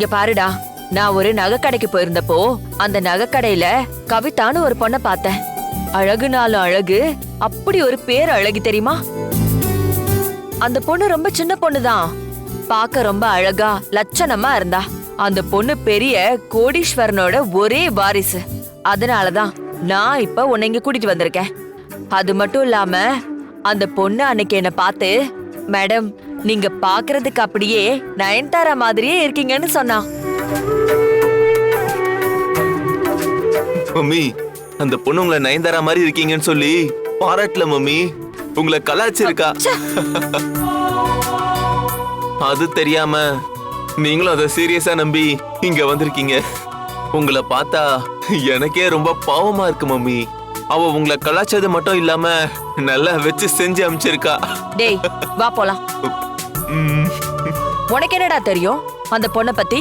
இங்க பாருடா. நான் ஒரு நகைக்கடைக்கு போயிருந்தப்போ அந்த நகைக்கடையில கவிதான்னு ஒரு பொண்ணை பார்த்தேன். அழகுனாலும் அழகு அப்படி ஒரு பேர் அழகு தெரியுமா? அந்த பொண்ணு ரொம்ப சின்ன பொண்ணுதான். பார்க்க ரொம்ப அழகா லட்சணமா இருந்தா. அந்த பொண்ணு பெரிய கோடீஸ்வரனோட ஒரே வாரிசு. அதனாலதான் நான் இப்ப உன்னை இங்க கூட்டிட்டு வந்திருக்கேன். அது மட்டும் இல்லாம அந்த பொண்ணு அன்னைக்கு என்ன பார்த்து மேடம் நீங்க பாக்குறதுக்கு அப்படியே நயன்தாரா மாதிரியே இருக்கீங்கன்னு சொன்னா. மம்மி அந்த பொண்ணு உங்களை நயன்தாரா மாதிரி இருக்கீங்கன்னு சொல்லி பாராட்டல மம்மி. உங்களை கலாச்சிருக்கா அது தெரியாம நீங்களும் அதை சீரியஸா நம்பி இங்க வந்திருக்கீங்க. உங்களை பார்த்தா எனக்கே ரொம்ப பாவமா இருக்கு மம்மி. அவ உங்களை கலாச்சது மட்டும் இல்லாம நல்லா வச்சு செஞ்சு அமிச்சிருக்கா. டேய் வா போலாம். உனக்கு என்னடா தெரியும்? அந்த பொண்ண பத்தி?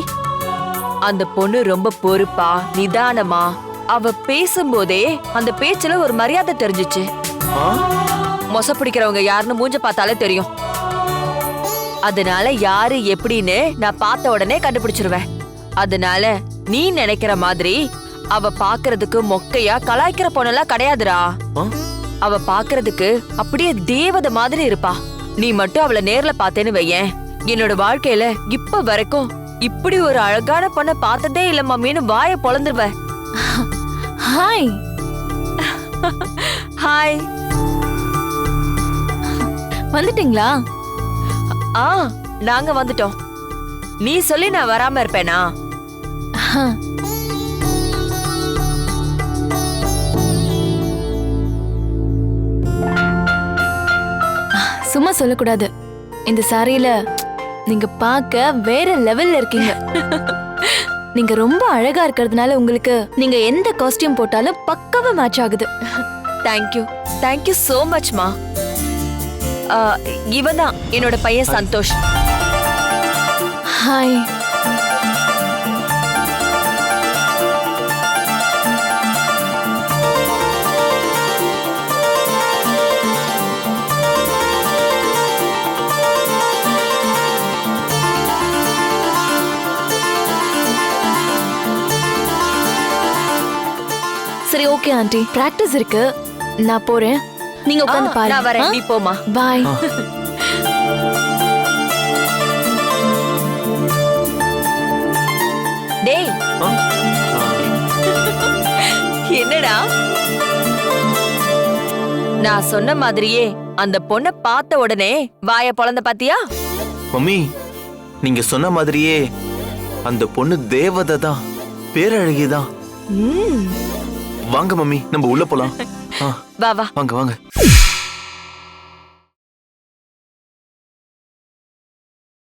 அந்த பொண்ணு ரொம்ப பொறுப்பா நிதானமா. அவ பேசும்போதே அந்த பேச்சுல ஒரு மரியாதை தெரிஞ்சுச்சு? மொச பிடிக்கிறவங்க யாருன்னு மூஞ்ச பார்த்தாலே தெரியும். அதனால யாரு எப்படின்னு நான் பார்த்த உடனே கண்டுபிடிச்சிருவேன். அதனால நீ நினைக்கிற மாதிரி அவ பாக்குறதுக்கு மொக்கையா கலாய்க்கிற பொண்ணெல்லாம் கிடையாதுடா? அவ பாக்குறதுக்கு அப்படியே தேவதை மாதிரி இருப்பா. நீ மட்டும் அவளை நேர்ல பார்த்தேன்னு வையேன். என்னோட வாழ்க்கையில இப்ப வரைக்கும் இப்படி ஒரு அழகான பொண்ண பார்த்ததே இல்ல மம்மின்னு வாய பொழந்துருவ. ஹாய் ஹாய் வந்துட்டீங்களா? ஆ நாங்க வந்துட்டோம். நீ சொல்லி நான் வராம இருப்பேனா? சும்மா சொல்லக்கூடாது. இந்த சாரியில நீங்க பார்க்க வேற லெவல்ல இருக்கீங்க. நீங்க ரொம்ப அழகா இருக்கிறதுனால உங்களுக்கு நீங்க எந்த காஸ்டியூம் போட்டாலும் பக்காவா மேட்ச் ஆகுது. தேங்க்யூ தேங்க்யூ சோ மச்மா இவன் தான் என்னோட பையன் Santosh. Hi okay aunty. Practice இருக்கு. நான் போறேன். நீங்க ஆ, உட்காந்து நான் வரேன். பாருங்க நீ போமா பாய் டேய்? என்னடா? நான் சொன்ன மாதிரியே அந்த பொண்ண பார்த்த உடனே வாய பொளந்த பாத்தியா? மம்மி நீங்க சொன்ன மாதிரியே அந்த பொண்ணு தேவதை தான் பேரழகிதான் வாங்க மம்மி. நம்ம உள்ள போலாம். வா வா. வாங்க வாங்க.